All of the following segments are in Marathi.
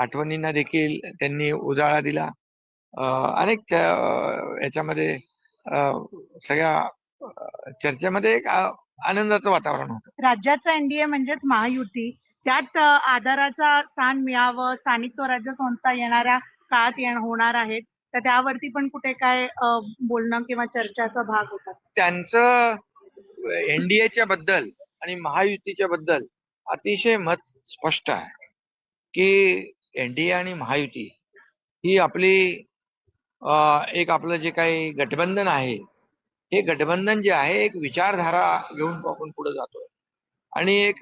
आठवणींना देखील त्यांनी उजाळा दिला. अनेक याच्यामध्ये सगळ्या चर्चेमध्ये एक आनंदाचं वातावरण होतं. राज्याचं एनडीए म्हणजेच महायुती त्यात आधाराचा स्थान मिळावं स्थानिक स्वराज्य संस्था येणाऱ्या काळात येण होणार आहेत. तर त्यावरती पण कुठे काय बोलणं किंवा चर्चाचा भाग होता? त्यांचं एनडीएच्या बद्दल आणि महायुतीच्या बद्दल अतिशय मत स्पष्ट आहे. की एनडीए आणि महायुती ही आपली एक आपलं जे काही गठबंधन आहे हे गठबंधन जे आहे एक विचारधारा घेऊन आपण पुढे जातोय. आणि एक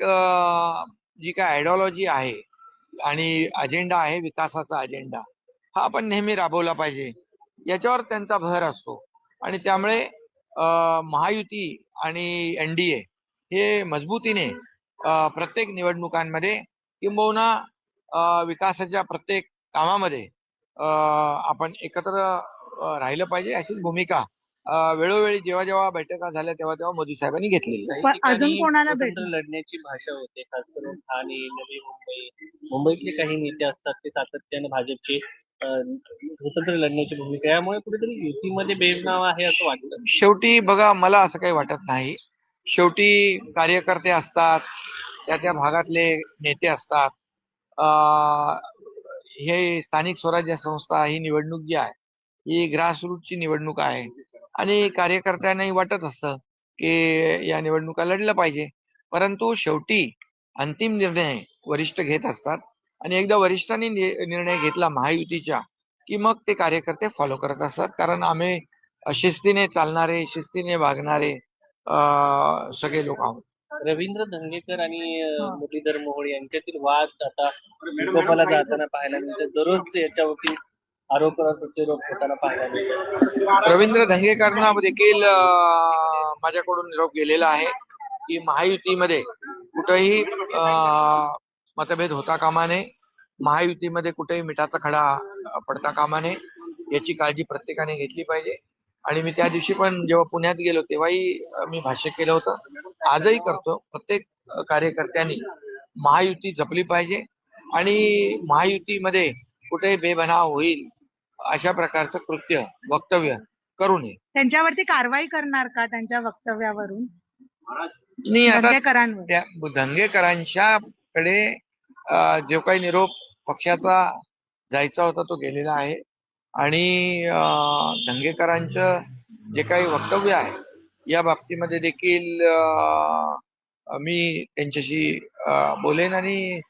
जी काय आयडिओलॉजी आहे आणि अजेंडा आहे विकासाचा अजेंडा हा आपण नेहमी राबवला पाहिजे. याच्यावर त्यांचा भर असतो. आणि त्यामुळे महायुती आणि एनडीए हे मजबूतीने प्रत्येक निवडणुकांमध्ये किंबहुना विकासाच्या प्रत्येक कामामध्ये अं, आपण एकत्र राहिलं पाहिजे अशीच भूमिका वेळोवेळी जेव्हा जेव्हा बैठका झाल्या तेव्हा तेव्हा मोदी साहेबांनी घेतलेली. अजून कोणाला? लढण्याची भाषा होते खास करून ठाणे नवी मुंबई. मुंबईतले काही नेते असतात ते सातत्याने भाजपचे स्वतंत्र लढण्याची भूमिका. यामुळे कुठेतरी युतीमध्ये बेबनाव आहे असं वाटतं. शेवटी बघा मला असं काही वाटत नाही. शेवटी कार्यकर्ते असतात त्या त्या भागातले नेते असतात. हे स्थानिक स्वराज्य संस्था ही निवडणूक जी आहे ही ग्रासरूटची निवडणूक आहे. आणि कार्यकर्त्यांनाही वाटत असतं की या निवडणुका लढलं पाहिजे. परंतु शेवटी अंतिम निर्णय वरिष्ठ घेत असतात आणि एकदा वरिष्ठांनी निर्णय घेतला महायुतीच्या की मग ते कार्यकर्ते फॉलो करत असतात. कारण आम्ही शिस्तीने चालणारे शिस्तीने वागणारे सगळे लोक आहोत. रवींद्र धंगेकर आणि मुरलीधर मोहोळ यांच्यातील वाद आता विकोपाला जाताना पाहायला मिळते. दररोज याच्यावरती आरोप प्रत्यारोप होताना पाहायला मिळतात रवींद्र धंगेकरांना देखील माझ्याकडून निरोप गेलेला आहे की महायुतीमध्ये कुठेही मतभेद होता कामा नये महायुतीमध्ये कुठेही मिठाचा खडा पडता कामा नये याची काळजी प्रत्येकाने घेतली पाहिजे. आणि मी त्या दिवशी पण जेव्हा पुण्यात गेलो तेव्हाही मी भाष्य केलं होतं. आजही करतो. प्रत्येक कार्यकर्त्यांनी महायुती जपली पाहिजे आणि महायुतीमध्ये कुठेही बेबनाव होईल अशा प्रकारचं कृत्य वक्तव्य करू नये. त्यांच्यावरती कारवाई करणार का त्यांच्या वक्तव्यावरून? आणि आता त्या धंगेकरांच्याकडे अं, जो काही निरोप पक्षाचा जायचा होता तो गेलेला आहे. आणि धंगेकरांचं जे काही वक्तव्य आहे या बाबतीमध्ये देखील मी त्यांच्याशी बोलेन आणि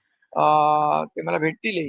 ते मला भेटतीलही